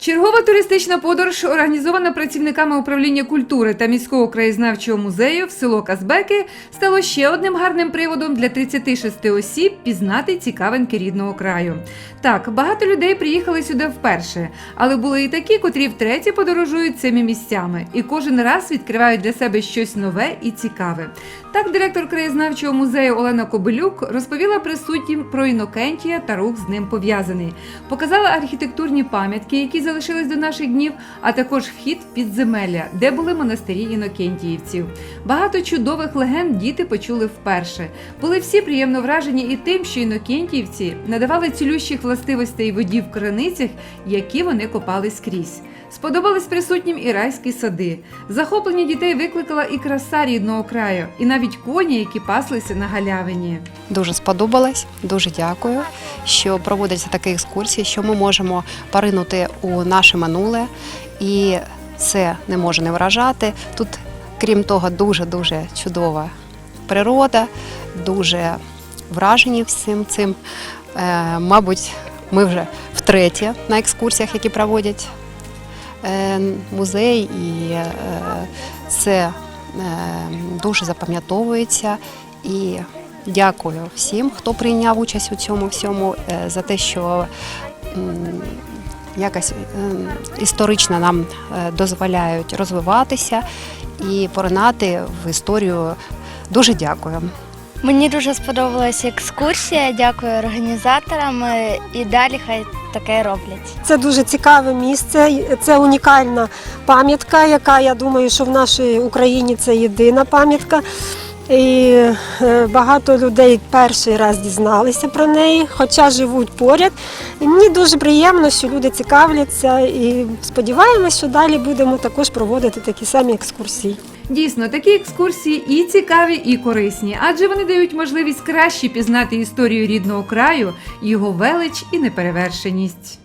Чергова туристична подорож, організована працівниками управління культури та міського краєзнавчого музею в село Казбеки, стало ще одним гарним приводом для 36 осіб пізнати цікавинки рідного краю. Так, багато людей приїхали сюди вперше, але були і такі, котрі втретє подорожують цими місцями і кожен раз відкривають для себе щось нове і цікаве. Так, директор краєзнавчого музею Олена Кобилюк розповіла присутнім про Інокентія та рух з ним пов'язаний. Показала архітектурні пам'ятки, які залишились до наших днів, а також вхід підземелля, де були монастирі інокентіївців. Багато чудових легенд діти почули вперше. Були всі приємно вражені і тим, що інокентіївці надавали цілющих властивостей воді в криницях, які вони копали скрізь. Сподобались присутнім і райські сади. Захоплення дітей викликала і краса рідного краю, і навіть коні, які паслися на галявині. Дуже сподобалось, дуже дякую, що проводяться такі екскурсії, що ми можемо поринути у наше минуле, і це не може не вражати. Тут, крім того, дуже дуже чудова природа, дуже вражені всім цим. Е, мабуть, ми вже втретє на екскурсіях, які проводять музей, і е, це е, дуже запам'ятовується. І дякую всім, хто прийняв участь у цьому всьому, е, за те, що якось історично нам е, дозволяють розвиватися і поринати в історію. Дуже дякую. Мені дуже сподобалася екскурсія. Дякую організаторам і далі хай таке роблять. Це дуже цікаве місце. Це унікальна пам'ятка, яка я думаю, що в нашій Україні це єдина пам'ятка. І е, багато людей перший раз дізналися про неї, хоча живуть поряд. І мені дуже приємно, що люди цікавляться і сподіваємось, що далі будемо також проводити такі самі екскурсії. Дійсно, такі екскурсії і цікаві, і корисні, адже вони дають можливість краще пізнати історію рідного краю, його велич і неперевершеність.